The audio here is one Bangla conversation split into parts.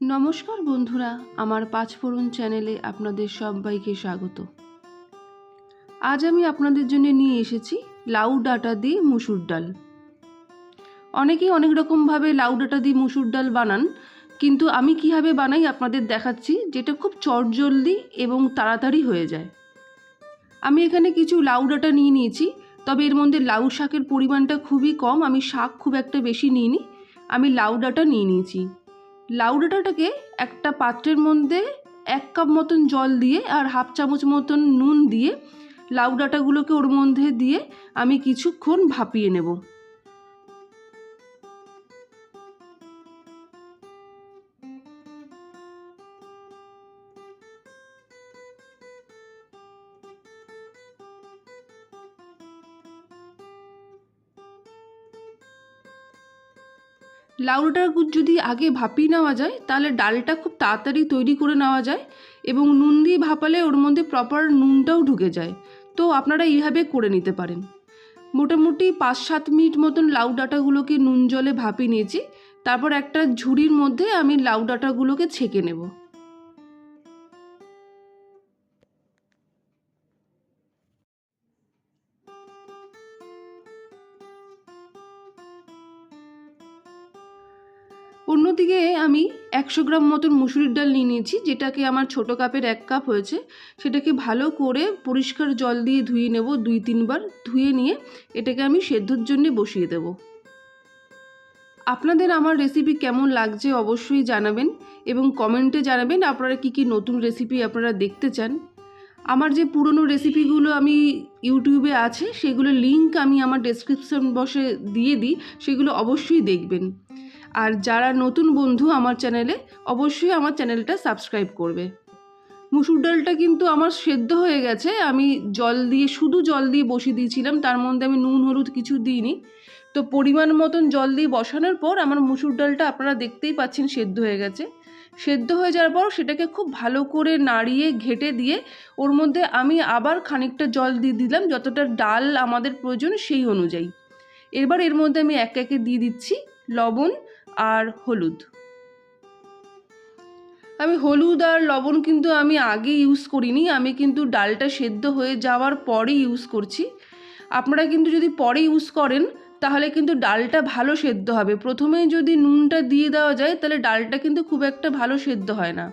নমস্কার বন্ধুরা, আমার পাঁচফোড়ন চ্যানেলে আপনাদের সবাইকে স্বাগত। আজ আমি আপনাদের জন্য নিয়ে এসেছি লাউ ডাঁটা দিয়ে মুসুর ডাল। অনেকেই অনেক রকমভাবে লাউ ডাঁটা দিয়ে মুসুর ডাল বানান, কিন্তু আমি কীভাবে বানাই আপনাদের দেখাচ্ছি যেটা খুব চটজলদি এবং তাড়াতাড়ি হয়ে যায়। আমি এখানে কিছু লাউ ডাঁটা নিয়ে নিয়েছি, তবে এর মধ্যে লাউ শাকের পরিমাণটা খুবই কম, আমি শাক খুব একটা বেশি নিইনি, আমি লাউ ডাঁটা নিয়ে নিয়েছি। লাউ ডাঁটাটাকে একটা পাত্রের মধ্যে এক কাপ মতন জল দিয়ে আর হাফ চামচ মতন নুন দিয়ে লাউ ডাঁটাগুলোকে ওর মধ্যে দিয়ে আমি কিছুক্ষণ ভাপিয়ে নেব। লাউডাটা যদি আগে ভাপিয়ে নেওয়া যায়, তাহলে ডালটা খুব তাড়াতাড়ি তৈরি করে নেওয়া যায় এবং নুন দিয়ে ভাপালে ওর মধ্যে প্রপার নুনটাও ঢুকে যায়। তো আপনারা এইভাবে করে নিতে পারেন। মোটামুটি পাঁচ সাত মিনিট মতন লাউ ডাঁটাগুলোকে নুন জলে ভাপিয়ে নিয়েছি। তারপর একটা ঝুড়ির মধ্যে আমি লাউ ডাঁটাগুলোকে ছেঁকে নেব। অন্যদিকে আমি একশো গ্রাম মতন মুসুরির ডাল নিয়ে নিয়েছি, যেটাকে আমার ছোটো কাপের এক কাপ হয়েছে। সেটাকে ভালো করে পরিষ্কার জল দিয়ে ধুয়ে নেব দুই তিনবার। ধুয়ে নিয়ে এটাকে আমি সেদ্ধর জন্য বসিয়ে দেব। আপনাদের আমার রেসিপি কেমন লাগছে অবশ্যই জানাবেন এবং কমেন্টে জানাবেন আপনারা কি কি নতুন রেসিপি আপনারা দেখতে চান। আমার যে পুরনো রেসিপিগুলো আমি ইউটিউবে আছে সেগুলো লিঙ্ক আমি আমার ডেসক্রিপশন বসে দিয়ে দিই, সেগুলো অবশ্যই দেখবেন। আর যারা নতুন বন্ধু আমার চ্যানেলে, অবশ্যই আমার চ্যানেলটা সাবস্ক্রাইব করবে। মুসুর ডালটা কিন্তু আমার সেদ্ধ হয়ে গেছে, আমি জল দিয়ে, শুধু জল দিয়ে বসিয়ে দিয়েছিলাম, তার মধ্যে আমি নুন, হলুদ কিছু দিইনি। তো পরিমাণ মতন জল দিয়ে বসানোর পর আমার মুসুর ডালটা আপনারা দেখতেই পাচ্ছেন সেদ্ধ হয়ে গেছে। সেদ্ধ হয়ে যাওয়ার পর সেটাকে খুব ভালো করে নাড়িয়ে, ঘেটে দিয়ে, ওর মধ্যে আমি আবার খানিকটা জল দিয়ে দিলাম, যতটা ডাল আমাদের প্রয়োজন সেই অনুযায়ী। এবার এর মধ্যে আমি এক একে দিয়ে দিচ্ছি, লবণ আর হলুদ। আমি হলুদ আর লবণ কিন্তু আমি আগে ইউজ করিনি, আমি কিন্তু ডালটা সেদ্ধ হয়ে যাওয়ার পরে ইউজ করছি। আপনারা কিন্তু যদি পরে ইউজ করেন, তাহলে কিন্তু ডালটা ভালো সেদ্ধ হবে। প্রথমেই যদি নুনটা দিয়ে দেওয়া যায়, তাহলে ডালটা কিন্তু খুব একটা ভালো সেদ্ধ হয় না।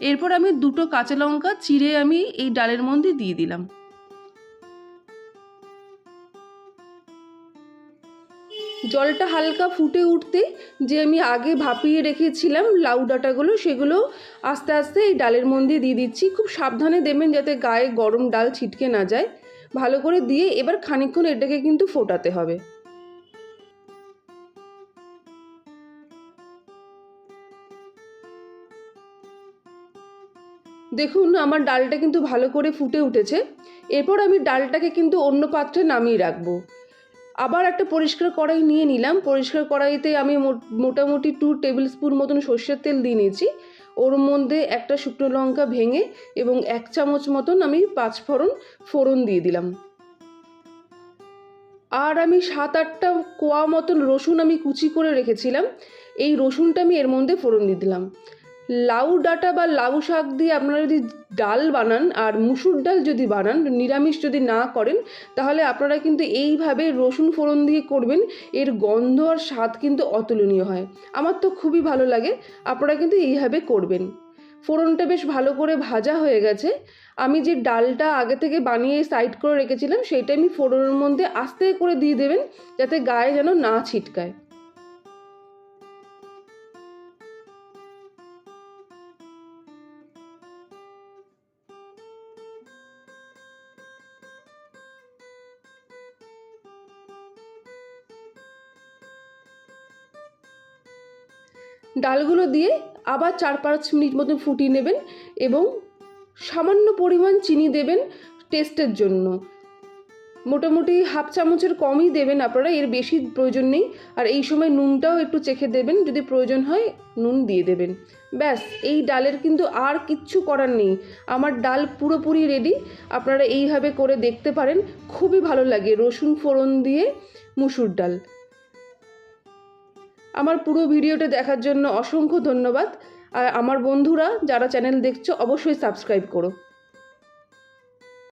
এরপর আমি দুটো কাঁচা লঙ্কা চিড়ে আমি এই ডালের মধ্যে দিয়ে দিলাম। জলটা হালকা ফুটে উঠতে যে আমি আগে ভাপিয়ে রেখেছিলাম লাউ ডাঁটাগুলো, সেগুলো আস্তে আস্তে এই ডালের মধ্যে দিয়ে দিচ্ছি। খুব সাবধানে দেবেন যাতে গায়ে গরম ডাল ছিটকে না যায়। ভালো করে দিয়ে এবার খানিকক্ষণ এটাকে কিন্তু ফোটাতে হবে। দেখুন, আমার ডালটা কিন্তু ভালো করে ফুটে উঠেছে। এরপর আমি ডালটাকে কিন্তু অন্য পাত্রে নামিয়ে রাখব। আবার একটা পরিষ্কার কড়াই নিয়ে নিলাম। পরিষ্কার কড়াইতে আমি মোটামুটি টু টেবিল স্পুন মতন সর্ষের তেল দিয়ে নিয়েছি। ওর মধ্যে একটা শুকনো লঙ্কা ভেঙে এবং এক চামচ মতন আমি পাঁচ ফোড়ন ফোড়ন দিয়ে দিলাম। আর আমি সাত আটটা কোয়া মতন রসুন আমি কুচি করে রেখেছিলাম। এই রসুনটা আমি এর মধ্যে ফোড়ন দিয়ে দিলাম। লাউ ডাঁটা বা লাউ শাক দিয়ে আপনারা যদি ডাল বানান আর মুসুর ডাল যদি বানান, নিরামিষ যদি না করেন, তাহলে আপনারা কিন্তু এইভাবে রসুন ফোড়ন দিয়ে করবেন। এর গন্ধ আর স্বাদ কিন্তু অতুলনীয় হয়। আমার তো খুবই ভালো লাগে, আপনারা কিন্তু এইভাবে করবেন। ফোড়নটা বেশ ভালো করে ভাজা হয়ে গেছে। আমি যে ডালটা আগে থেকে বানিয়ে সাইড করে রেখেছিলাম, সেইটা আমি ফোড়নের মধ্যে আস্তে করে দিয়ে দেবেন, যাতে গায়ে যেন না ছিটকায়। ডালগুলো দিয়ে আবার চার পাঁচ মিনিট মতো ফুটিয়ে নেবেন এবং সামান্য পরিমাণ চিনি দেবেন টেস্টের জন্য। মোটামুটি হাফ চামচের কমই দেবেন আপনারা, এর বেশি প্রয়োজন নেই। আর এই সময় নুনটাও একটু চেখে দেবেন, যদি প্রয়োজন হয় নুন দিয়ে দেবেন। ব্যাস, এই ডালের কিন্তু আর কিচ্ছু করার নেই। আমার ডাল পুরোপুরি রেডি, আপনারা এইভাবে করে দেখতে পারেন। খুবই ভালো লাগে রসুন ফোড়ন দিয়ে মুসুর ডাল। আমার পুরো ভিডিওটা দেখার জন্য অসংখ্য ধন্যবাদ। আর আমার বন্ধুরা যারা চ্যানেল দেখছ, অবশ্যই সাবস্ক্রাইব করো।